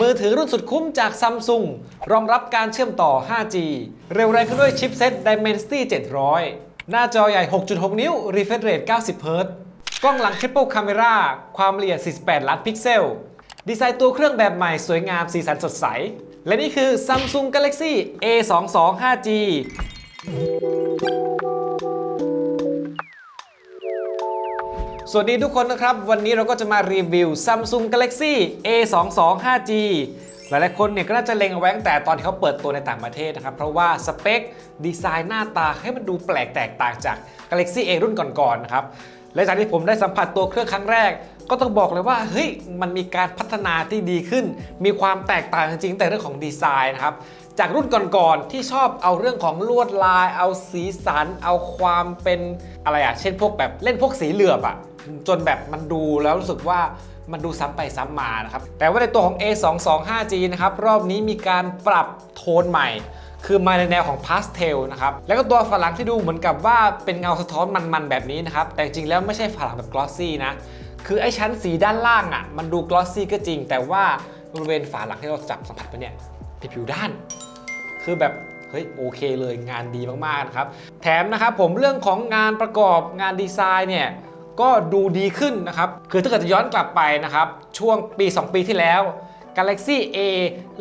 มือถือรุ่นสุดคุ้มจากซัมซุงรองรับการเชื่อมต่อ 5G เร็วแรงขึ้นด้วยชิปเซ็ต Dimensity 700 หน้าจอใหญ่ 6.6 นิ้ว refresh rate 90 Hz กล้องหลัง Triple Camera ความละเอียด 48 ล้านพิกเซล ดีไซน์ตัวเครื่องแบบใหม่สวยงามสีสันสดใส และนี่คือ Samsung Galaxy A22 5G สวัสดีทุกคนนะครับ วันนี้เราก็จะมารีวิว Samsung Galaxy A22 5G หลายๆคนเนี่ยก็น่าจะเล็งเอาไว้ตั้งแต่ตอนที่เขาเปิดตัวในต่างประเทศนะครับ เพราะว่าสเปค ดีไซน์หน้าตาให้มันดูแปลกแตกต่างจาก Galaxy A รุ่นก่อนๆนะครับและจากที่ผมได้สัมผัสตัวเครื่องครั้งแรก ก็ต้องบอกเลยว่าเฮ้ยมันมีการพัฒนาที่ดีขึ้น มีความแตกต่างจริงๆแต่เรื่องของดีไซน์นะครับ จากรุ่นก่อนๆที่ชอบเอาเรื่องของลวดลาย เอาสีสัน เอาความเป็นอะไรอะเช่นพวกแบบเล่นพวกสีเหลือบอะจนแบบมันดูแล้วรู้สึกว่ามันดูซ้ำไปซ้ำมานะครับ แต่ว่าในตัวของ A22 5G นะครับ รอบนี้มีการปรับโทนใหม่ คือมาในแนวของพาสเทลนะครับ แล้วก็ตัวฝาหลังที่ดูเหมือนกับว่าเป็นเงาสะท้อนมันๆแบบนี้นะครับ แต่จริงแล้วไม่ใช่ฝาหลังแบบกลอสซี่นะ คือไอ้ชั้นสีด้านล่างอะ่ะ มันดูกลอสซี่ก็จริง แต่ว่าบริเวณฝาหลังที่เราจับสัมผัสไปเนี่ย เป็นผิวด้าน คือแบบเฮ้ยโอเคเลยงานดีมากๆนะครับ แถมนะครับผมเรื่องของงานประกอบงานดีไซน์เนี่ยก็ดูดีขึ้นนะครับ คือถ้าเกิดจะย้อนกลับไปนะครับ ช่วงปี 2 ปีที่แล้ว Galaxy A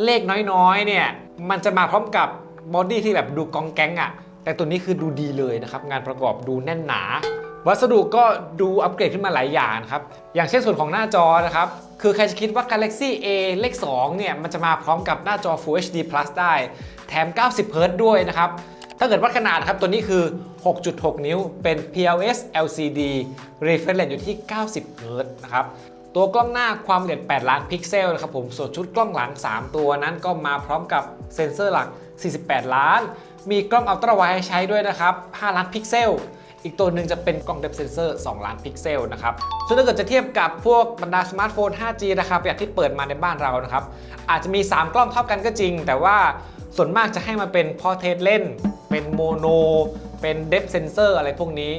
เลขน้อยๆเนี่ยมันจะมาพร้อมกับบอดี้ที่แบบดูกองแก๊งอะ่ะแต่ตัวนี้คือดูดีเลยนะครับ งานประกอบดูแน่นหนา วัสดุก็ดูอัปเกรดขึ้นมาหลายอย่างครับอย่างเช่นส่วนของหน้าจอนะครับคือใครจะคิดว่า Galaxy A เลข 2 เนี่ยมันจะมาพร้อมกับหน้าจอ Full HD Plus ได้ แถม 90 Hz ด้วยนะครับถ้าเกิดวัดขนาดครับตัวนี้คือ 6.6 นิ้วเป็น PLS LCD refresh rate อยู่ที่ 90 Hz นะครับตัวกล้องหน้าความละเอียด 8 ล้านพิกเซลนะครับผมส่วนชุดกล้องหลัง 3 ตัวนั้นก็มาพร้อมกับเซ็นเซอร์หลัก 48 ล้าน มีกล้องอัลตร้าไวด์ให้ใช้ด้วยนะครับ 5 ล้านพิกเซล อีกตัวหนึ่งจะเป็นกล้อง depth sensor 2ล้านพิกเซลนะครับส่วนถ้าเกิดจะเทียบกับพวกบรรดาสมาร์ทโฟน 5G ราคาประหยัดที่เปิดมาในบ้านเรานะครับอาจจะมี 3 กล้องเท่ากันก็จริง แต่ว่าส่วนมากจะให้มาเป็นพอเทสเล่น เป็นโมโน เป็น depth sensor อะไรพวกนี้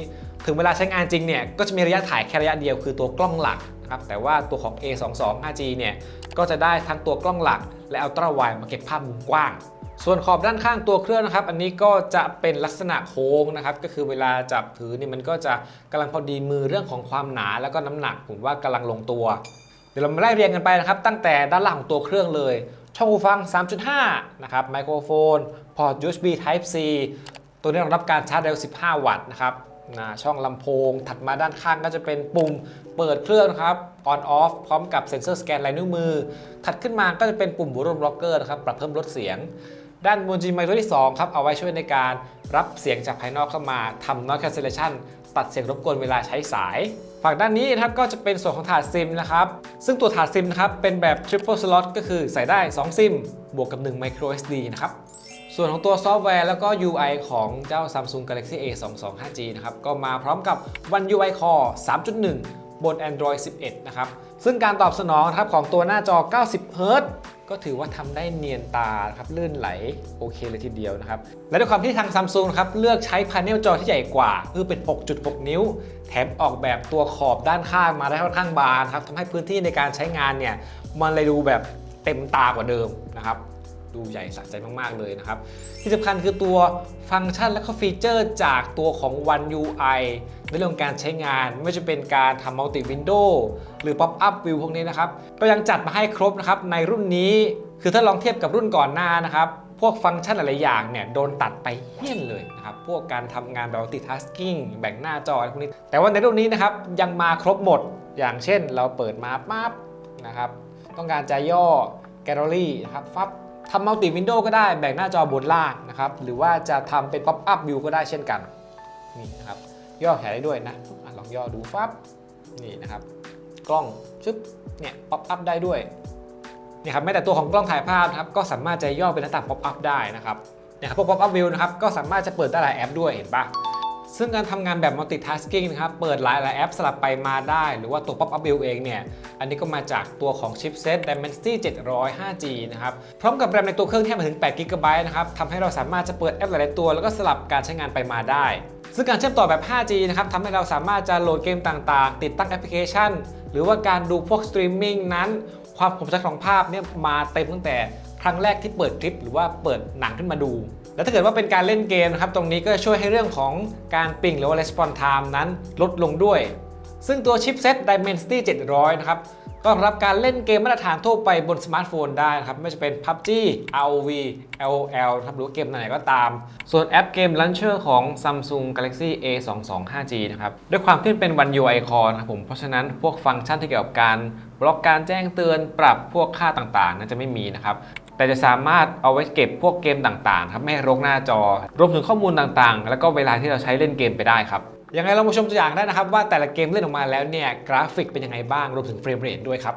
ถึงเวลาใช้งานจริงเนี่ยก็จะมีระยะถ่ายแค่ระยะเดียวคือตัวกล้องหลักนะครับแต่ว่าตัวของ A22 5G เนี่ยก็จะได้ทั้งตัวกล้องหลัก และอัลตร้าไวด์มาเก็บภาพมุมกว้าง ส่วนขอบด้านข้างตัวเครื่องนะครับ อันนี้ก็จะเป็นลักษณะโค้งนะครับ ก็คือเวลาจับถือนี่มันก็จะกำลังพอดีมือเรื่องของความหนาแล้วก็น้ำหนักผมว่ากำลังลงตัว เดี๋ยวเรามาไล่เรียงกันไปนะครับ ตั้งแต่ด้านหล่างของตัวเครื่องเลย ช่องหูฟัง 3.5 นะครับไมโครโฟน พอร์ต USB Type C ตัวนี้รองรับการชาร์จเร็ว 15 วัตต์นะครับนะช่องลำโพง ถัดมาด้านข้างก็จะเป็นปุ่มเปิดเครื่องนะครับ on off พร้อมกับเซ็นเซอร์สแกนลายนิ้วมือ ถัดขึ้นมาก็จะเป็นปุ่มบูร่มล็อกเกอร์นะครับ ปรับเพิ่มลดเสียง ด้านบนจีไมค์ตัวที่ 2 ครับ เอาไว้ช่วยในการรับเสียงจากภายนอกเข้ามาทำ noise cancellation ตัดเสียงรบกวนเวลาใช้สาย ฝั่งด้านนี้นะครับก็จะเป็นส่วนของถาดซิมนะครับ ซึ่งตัวถาดซิมนะครับเป็นแบบ triple slot ก็คือใส่ได้ 2 ซิม บวกกับ 1 micro SD นะครับ ส่วนของตัวซอฟต์แวร์แล้วก็ UI ของเจ้า Samsung Galaxy A22 5G นะครับก็มาพร้อมกับ One UI Core 3.1 บน Android 11 นะครับ ซึ่งการตอบสนองนะครับของตัวหน้าจอ 90 Hz ก็ถือว่าทำได้เนียนตาครับลื่นไหลโอเคเลยทีเดียวนะครับ และด้วยความที่ทางซัมซุงครับเลือกใช้พาเนลจอที่ใหญ่กว่า คือเป็น 6.6 นิ้ว แถมออกแบบตัวขอบด้านข้างมาได้ค่อนข้างบานครับทำให้พื้นที่ในการใช้งานเนี่ยมันเลยดูแบบเต็มตากว่าเดิมนะครับ ดูใหญ่สะใจมากๆเลยนะครับ ที่สำคัญคือตัวฟังก์ชันและก็ฟีเจอร์จากตัวของ One UI ในเรื่องการใช้งาน ไม่ว่าจะเป็นการทำ Multi Window หรือ Pop Up View พวกนี้นะครับ ก็ยังจัดมาให้ครบนะครับ ในรุ่นนี้คือถ้าลองเทียบกับรุ่นก่อนหน้านะครับ พวกฟังก์ชันหลายอย่างเนี่ยโดนตัดไปเหี้ยนเลยนะครับ พวกการทำงานแบบ multitasking แบ่งหน้าจออะไรพวกนี้ แต่ว่าในรุ่นนี้นะครับยังมาครบหมด อย่างเช่น เราเปิดมาปั๊บนะครับ ต้องการจะย่อแกลเลอรี่นะครับฟับ ทำมัลติวินโดว์ก็ได้แบ่งหน้าจอบนล่างนะครับ หรือว่าจะทำเป็น Pop Up View ก็ได้เช่นกัน นี่นะครับ ย่อแขนได้ด้วยนะอะลองย่อดูฟับนี่นะครับ กล้องชึบเนี่ย Pop Up ได้ด้วยนี่ครับแม้แต่ตัวของกล้องถ่ายภาพนะครับก็สามารถจะย่อเป็นหน้าต่าง Pop Up ได้นะครับเนี่ยครับพวก Pop Up View นะครับก็สามารถจะเปิดได้หลายแอปด้วยเห็นปะ ซึ่งการทำงานแบบ multitasking นะครับ เปิดหลายหลายแอปสลับไปมาได้ หรือว่าตัว Pop Up View เองเนี่ย อันนี้ก็มาจากตัวของ chipset Dimensity 700 5G นะครับ พร้อมกับแรมในตัวเครื่องที่มาถึง8 GB นะครับ ทำให้เราสามารถจะเปิดแอปหลายตัว แล้วก็สลับการใช้งานไปมาได้ ซึ่งการเชื่อมต่อแบบ 5G นะครับทำให้เราสามารถจะโหลดเกมต่างๆ ติดตั้งแอปพลิเคชัน หรือว่าการดูพวกสตรีมมิ่งนั้น ความคมชัดของภาพเนี่ยมาเต็มตั้งแต่ครั้งแรกที่เปิดคลิป หรือว่าเปิดหนังขึ้นมาดู แล้วถ้าเกิดว่าเป็นการเล่นเกมนะครับตรงนี้ก็จะช่วยให้เรื่องของการปิงหรือว่า response time นั้นลดลงด้วย ซึ่งตัวชิปเซ็ต Dimensity 700 นะครับก็รองรับการเล่นเกมมาตรฐานทั่วไปบนสมาร์ทโฟนได้นะครับไม่ว่าจะเป็น PUBG ROV LOL ครับหรือเกมไหนก็ตาม ส่วนแอปเกม Launcher ของ Samsung Galaxy A22 5G นะครับด้วยความที่เป็น One UI Core นะครับผมเพราะฉะนั้นพวกฟังก์ชันที่เกี่ยวกับการ บล็อกการแจ้งเตือนปรับพวกค่าต่างๆนั้นจะไม่มีนะครับ แต่จะสามารถเอาไว้เก็บพวกเกมต่างๆครับไม่ให้รกหน้าจอ รวมถึงข้อมูลต่างๆ แล้วก็เวลาที่เราใช้เล่นเกมไปได้ครับยังไงเรามาชมตัวอย่างได้นะครับว่าแต่ละเกมเล่นออกมาแล้วเนี่ยกราฟิกเป็นยังไงบ้างรวมถึงเฟรมเรทด้วยครับ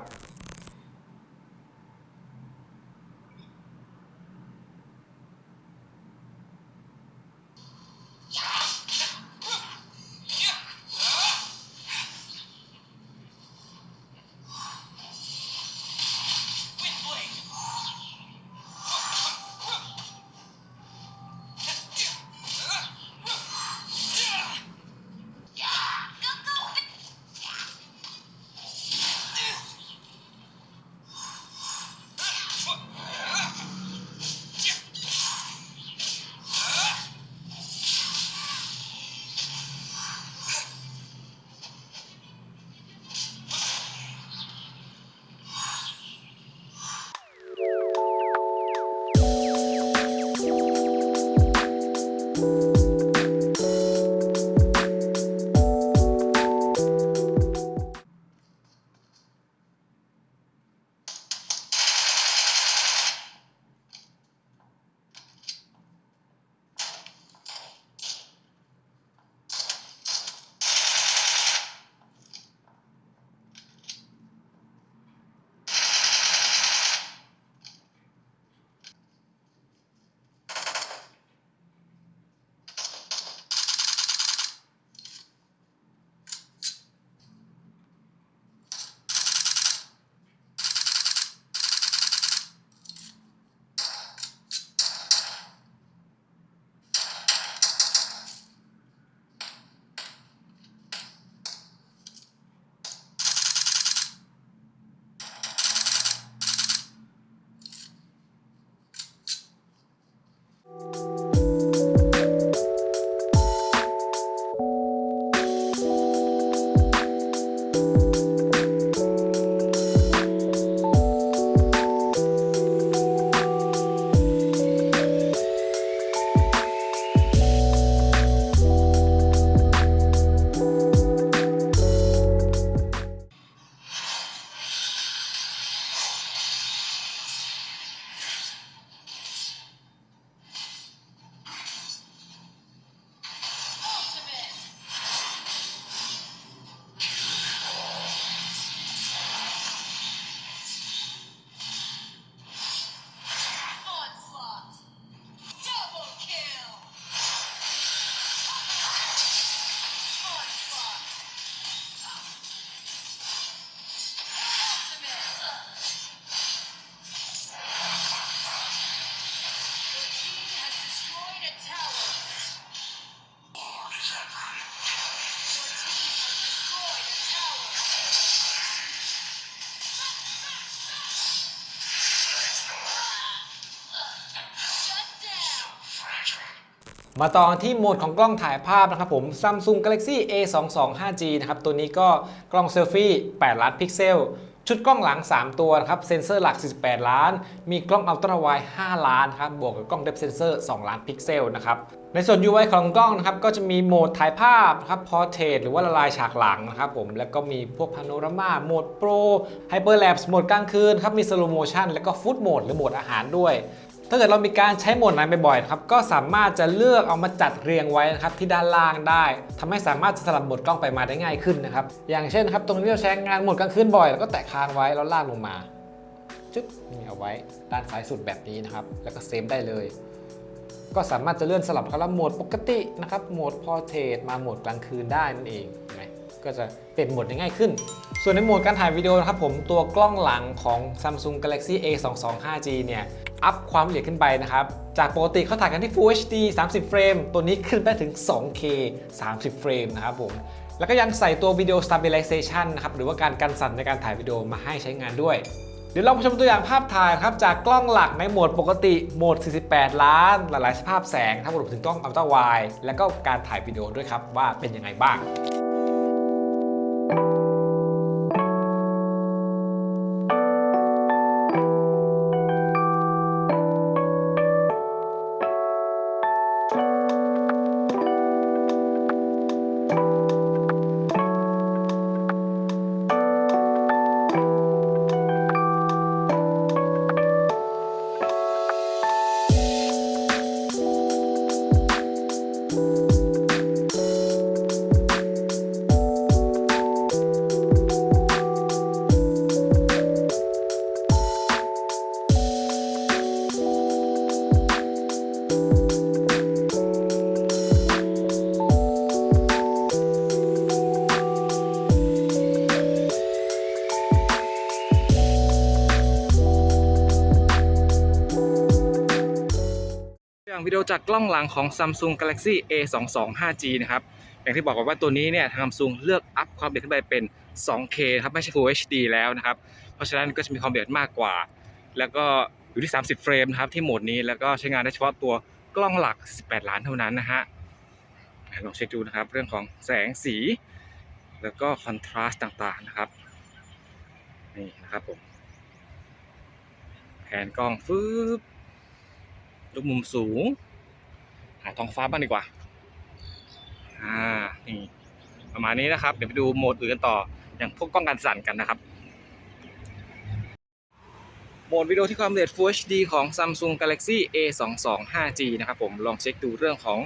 มาต่อที่โหมดของกล้องถ่ายภาพนะครับผม Samsung Galaxy A22 5G นะครับ ตัวนี้ก็กล้องเซลฟี่ 8 ล้านพิกเซล ชุดกล้องหลัง 3 ตัวนะครับ เซนเซอร์หลัก 48 ล้าน มีกล้องอัลตร้าไวด์5ล้านครับ บวกกับกล้องเดฟเซนเซอร์ 2 ล้านพิกเซลนะครับ ในส่วน UI ของกล้องนะครับ ก็จะมีโหมดถ่ายภาพครับ Portrait หรือว่าละลายฉากหลังนะครับผม แล้วก็มีพวกพาโนรามา โหมด Pro Hyperlapse โหมดกลางคืนครับ มี Slow Motion แล้วก็ Food Mode หรือโหมดอาหารด้วย ถ้าเกิดเรามีการใช้โหมดไหนบ่อยๆครับก็สามารถจะเลือกเอามาจัดเรียงไว้นะครับที่ด้านล่างได้ทำให้สามารถจะสลับโหมดกล้องไปมาได้ง่ายขึ้นนะครับอย่างเช่นครับตรงนี้เราใช้งานโหมดกลางคืนบ่อยแล้วก็แตะค้างไว้แล้วลากลงมาจึ๊บนี่เอาไว้ด้านซ้ายสุดแบบนี้นะครับแล้วก็เซฟได้เลย ก็สามารถจะเลื่อนสลับกับโหมดปกตินะครับโหมด Portrait มาโหมดกลางคืนได้นั่นเองเห็นไหมก็จะเปลี่ยนโหมดได้ง่ายขึ้น ส่วนในโหมดการถ่ายวิดีโอนะครับผมตัวกล้องหลังของ Samsung Galaxy A22 5G เนี่ย อัพความละเอียดขึ้นไปนะครับ จากปกติเขาถ่ายกันที่ Full HD 30 เฟรม ตัวนี้ขึ้นไปถึง 2K 30 เฟรมนะครับผม แล้วก็ยังใส่ตัว Video Stabilization นะครับ หรือว่าการกันสั่นในการถ่ายวิดีโอมาให้ใช้งานด้วย เดี๋ยวเรามาชมตัวอย่างภาพถ่ายครับ จากกล้องหลักในโหมดปกติ โหมด 48 ล้าน หลายๆ สภาพแสง ทั้งหมดรวมถึงกล้องอัลตร้าไวแล้วก็การถ่ายวิดีโอด้วยครับว่าเป็นยังไงบ้าง วิดีโอจากกล้องหลังของ Samsung Galaxy A22 5G นะครับอย่างที่บอกว่าตัวนี้เนี่ยทาง Samsung เลือกอัพความละเอียดขึ้นไปเป็น 2K ครับไม่ใช่ Full HD แล้วนะครับเพราะฉะนั้นก็จะมีความละเอียดมากกว่า แล้วก็อยู่ที่ 30 เฟรมนะครับที่โหมดนี้แล้วก็ใช้งานได้เฉพาะตัวกล้องหลัก 18 ล้านเท่านั้นนะฮะลองเช็คดูนะครับเรื่องของแสงสี แล้วก็คอนทราสต์ต่างๆนะครับนี่นะครับผมแผนกล้องฟึบ ยกมุมสูง หาท้องฟ้าบ้างดีกว่า อ่า นี่ประมาณนี้นะครับ เดี๋ยวไปดูโหมดอื่นกันต่อ อย่างพวกกล้องการสั่นกันนะครับ โหมดวิดีโอที่ความละเอียด Full HD ของ Samsung Galaxy A22 5G นะครับผมลองเช็คดูเรื่องของ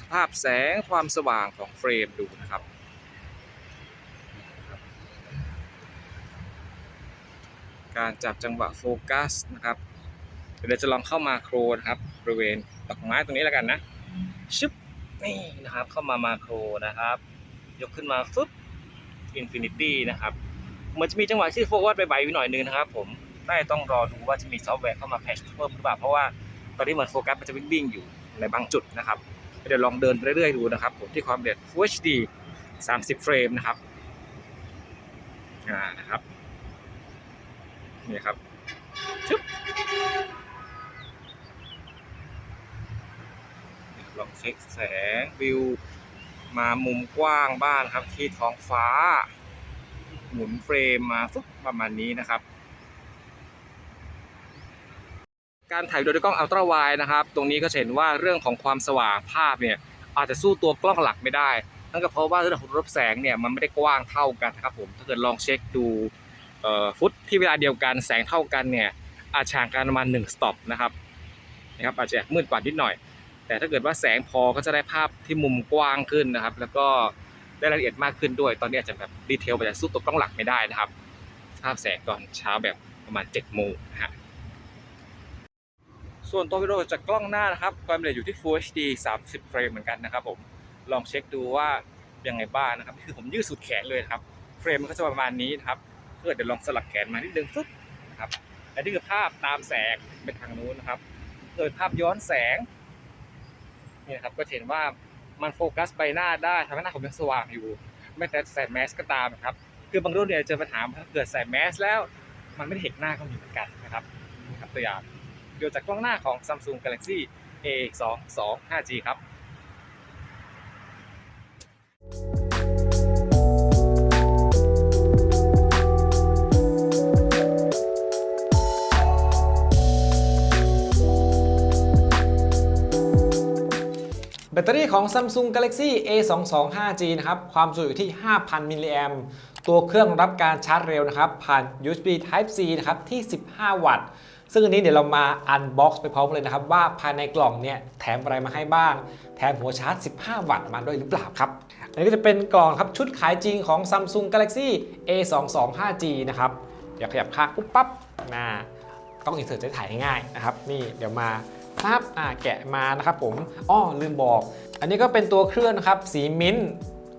สภาพแสงความสว่างของเฟรมดูนะครับการจับจังหวะโฟกัสนะครับ เดี๋ยวจะลองเข้ามาโครนะครับบริเวณดอกไม้ตรงนี้แล้วกันนะชึบนี่นะครับเข้ามามาโครนะครับ ยกขึ้นมาฟึบอินฟินิตี้นะครับเหมือนจะมีจังหวะที่โฟกัสไปใบอยู่หน่อยนึงนะครับ ผมน่าจะต้องรอดูว่าจะมีซอฟต์แวร์เข้ามาแพทชเพิ่มหรือเปล่าเพราะว่าตอนนี้เหมือนโฟกัสมันจะวิ่งๆอยู่ในบางจุดนะครับเดี๋ยวลองเดินไปเรื่อยๆดูนะครับ ผมที่ความเอียด Full HD 30 เฟรมนะครับอ่านะครับนี่ครับชึบ ลองเช็คแสงวิว มามุมกว้างบ้างครับ ที่ท้องฟ้า หมุนเฟรมมาฟุบประมาณนี้นะครับ การถ่ายวิดีโด้วยกล้องอัลตร้าไวด์นะครับ ตรงนี้ก็เห็นว่าเรื่องของความสว่างภาพเนี่ยอาจจะสู้ตัวกล้องหลักไม่ได้นั่นก็เพราะว่าเรื่องของระบแสงเนี่ยมันไม่ได้กว้างเท่ากันนะครับผมถ้าเกิดลองเช็คดูฟุตที่เวลาเดียวกันแสงเท่ากันเนี่ยอาจห่างกันประมาณ1สต็อปนะครับนะครับอาจจะมืดกว่านิดหน่อย แต่ถ้าเกิดว่าแสงพอก็จะได้ภาพที่มุมกว้างขึ้นนะครับ แล้วก็ได้รายละเอียดมากขึ้นด้วย ตอนนี้อาจจะแบบดีเทลไปจะสู้ตัวกล้องหลักไม่ได้นะครับภาพแสงตอนเช้าแบบประมาณ7โมงนะฮะส่วนตัววิดีโอจากกล้องหน้านะครับ ความละเอียดอยู่ที่ Full HD 30 เฟรมเหมือนกันนะครับผมลองเช็คดูว่ายังไงบ้างนะครับคือผมยืดสุดแขนเลยครับเฟรมมันก็จะประมาณนี้นะครับถ้าเกิดเดี๋ยวลองสลับแขนมานิดนึงฟึ๊บนะครับและนี่คือภาพตามแสงเป็นทางนู้นนะครับเกิดภาพย้อนแสง นี่นะครับก็เห็นว่ามันโฟกัสใบหน้าได้ทำให้หน้าผมยังสว่างอยู่แม้แต่ใส่แมสก็ตามนะครับคือบางรุ่นเนี่ยเจอปัญหาถ้าเกิดใส่แมสแล้วมันไม่ได้เห็นหน้าก็มีเหมือนกันนะครับนี่ครับตัวอย่างเดี๋ยวจากกล้องหน้าของ Samsung Galaxy A22 5G ครับแบ ตอรี่ของ Samsung Galaxy A22 5G นะครับความจุอยู่ที่ 5,000 มิลลิแอมตัวเครื่องรับการชาร์จเร็วนะครับผ่าน USB Type C นะครับที่ 15 วัตต์ ซึ่งอันนี้เดี๋ยวเรามาอันบ็อกซ์ไปพร้อมเลยนะครับ ว่าภายในกล่องเนี่ยแถมอะไรมาให้บ้าง แถมหัวชาร์จ 15 วัตต์มาด้วยหรือเปล่าครับอันนี้ก็จะเป็นกล่องครับชุดขายจริงของ Samsung Galaxy A22 5G นะครับเดี๋ยวขยับข้างปุ๊บปั๊บนะต้องอินเสิร์ตจะถ่ายง่ายๆนะครับนี่เดี๋ยวมา ปั๊บอ่าแกะมานะครับผมอ้อลืมบอก อันนี้ก็เป็นตัวเครื่องนะครับ สีมิ้นท์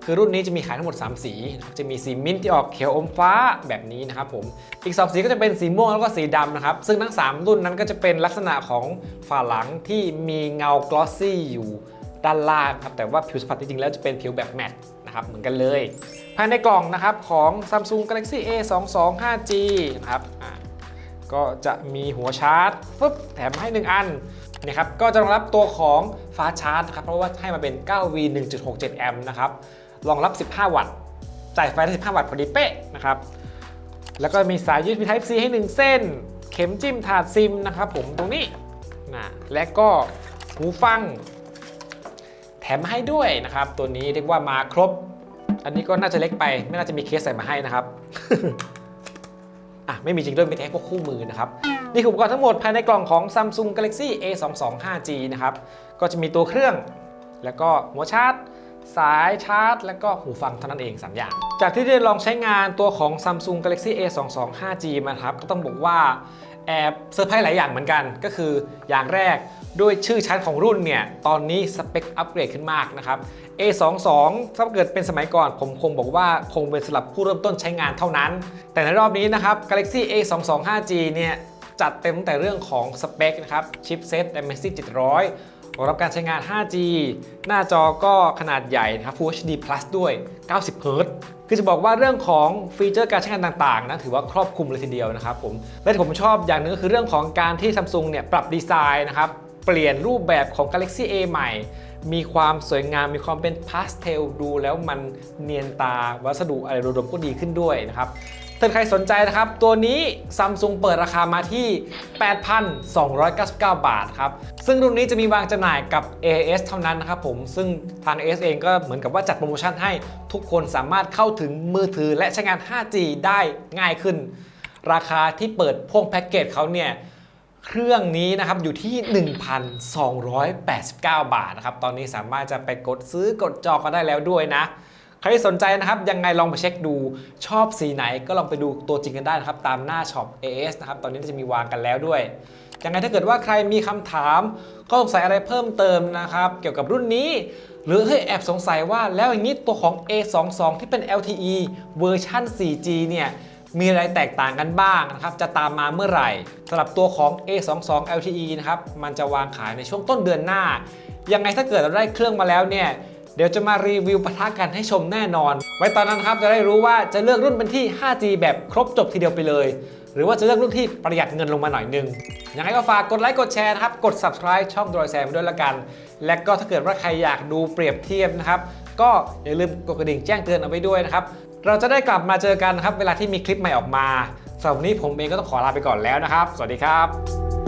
คือรุ่นนี้จะมีขายทั้งหมด 3 สีนะครับ จะมีสีมิ้นท์ที่ออกเขียวอมฟ้าแบบนี้นะครับผม อีก2สีก็จะเป็นสีม่วงแล้วก็สีดำนะครับ ซึ่งทั้ง 3 รุ่นนั้นก็จะเป็นลักษณะของฝาหลังที่มีเงากลอสซี่อยู่ด้านล่างครับ แต่ว่าผิวสัมผัสจริงๆแล้วจะเป็นผิวแบบแมตต์นะครับ เหมือนกันเลย ภายในกล่องนะครับของ Samsung Galaxy A22 5G นะครับ ก็จะมีหัวชาร์จฟึบแถมให้ 1 อัน นี่ครับก็จะรองรับตัวของฟ้าชาร์จนะครับเพราะว่าให้มาเป็น 9V 1.67 แอมป์นะครับรองรับ 15 วัตต์จ่ายไฟได้ 15 วัตต์พอดีเป๊ะนะครับแล้วก็มีสาย USB Type C ให้ 1 เส้น เข็มจิ้มถาดซิมนะครับผมตรงนี้นะและก็หูฟัง แถมให้ด้วยนะครับ ตัวนี้เรียกว่ามาครบ อันนี้ก็น่าจะเล็กไป ไม่น่าจะมีเคสใส่มาให้นะครับอะไม่มีจริงด้วยมีแต่พวกคู่มือนะครับ นี่คืออุปกรณ์ทั้งหมดภายในกล่องของ Samsung Galaxy A22 5G นะครับ ก็จะมีตัวเครื่อง แล้วก็หัวชาร์จ สายชาร์จ แล้วก็หูฟังเท่านั้นเอง 3 อย่าง จากที่ได้ลองใช้งานตัวของ Samsung Galaxy A22 5G มาครับ ก็ต้องบอกว่าแอบเซอร์ไพรส์หลายอย่างเหมือนกัน ก็คืออย่างแรกด้วยชื่อชั้นของรุ่นเนี่ย ตอนนี้สเปคอัปเกรดขึ้นมากนะครับ A22 ถ้าเกิดเป็นสมัยก่อน ผมคงบอกว่าคงเป็นสำหรับผู้เริ่มต้นใช้งานเท่านั้น แต่ในรอบนี้นะครับ Galaxy A22 5G เนี่ย จัดเต็มตั้งแต่เรื่องของสเปคนะครับชิปเซ็ต Dimensity 700รองรับการใช้งาน 5G หน้าจอก็ขนาดใหญ่นะครับ Full HD Plus ด้วย 90 Hz คือจะบอกว่าเรื่องของฟีเจอร์การใช้งานต่างๆนะถือว่าครอบคลุมเลยทีเดียวนะครับผมและที่ผมชอบอย่างหนึงก็คือเรื่องของการที่ Samsung เนี่ยปรับดีไซน์นะครับเปลี่ยนรูปแบบของ Galaxy A ใหม่ มีความสวยงามมีความเป็นพาสเทลดูแล้วมันเนียนตาวัสดุอะไรรวมๆก็ดีขึ้นด้วยนะครับ ถ้าใครสนใจนะครับ ตัวนี้ซัมซุงเปิดราคามาที่ 8,299 บาทครับ ซึ่งรุ่นนี้จะมีวางจำหน่ายกับ AS เท่านั้นนะครับผม ซึ่งทาง AS เองก็เหมือนกับว่าจัดโปรโมชั่นให้ทุกคนสามารถเข้าถึงมือถือและใช้งาน 5G ได้ง่ายขึ้น ราคาที่เปิดพ่วงแพ็กเกจเขาเนี่ยเครื่องนี้นะครับอยู่ที่ 1,289 บาทนะครับ ตอนนี้สามารถจะไปกดซื้อกดจองกันได้แล้วด้วยนะ ใครที่สนใจนะครับ ยังไงลองไปเช็คดูชอบสีไหนก็ลองไปดูตัวจริงกันได้นะครับ ตามหน้าช็อป AS นะครับ ตอนนี้จะมีวางกันแล้วด้วยยังไงถ้าเกิดว่าใครมีคำถามก็สงสัยอะไรเพิ่มเติมนะครับ เกี่ยวกับรุ่นนี้ หรือเฮ้ยแอบสงสัยว่าแล้วอย่างนี้ตัวของ A22 ที่เป็น LTE เวอร์ชัน 4G เนี่ยมีอะไรแตกต่างกันบ้างนะครับ จะตามมาเมื่อไหร่สำหรับตัวของ A22 LTE นะครับ มันจะวางขายในช่วงต้นเดือนหน้า ยังไงถ้าเกิดเราได้เครื่องมาแล้วเนี่ย เดี๋ยวจะมารีวิวปะทะกันให้ชมแน่นอน ไว้ตอนนั้นครับจะได้รู้ว่าจะเลือกรุ่นเป็นที่ 5G แบบครบจบทีเดียวไปเลย หรือว่าจะเลือกรุ่นที่ประหยัดเงินลงมาหน่อยนึงยังไงก็ฝากกดไลค์กดแชร์นะครับ กด subscribe ช่องดรอยแซมด้วยละกัน และก็ถ้าเกิดว่าใครอยากดูเปรียบเทียบนะครับก็อย่าลืมกดกระดิ่งแจ้งเตือนเอาไว้ด้วยนะครับเราจะได้กลับมาเจอกันครับเวลาที่มีคลิปใหม่ออกมาสำหรับวันนี้ผมเองก็ต้องขอลาไปก่อนแล้วนะครับ สวัสดีครับ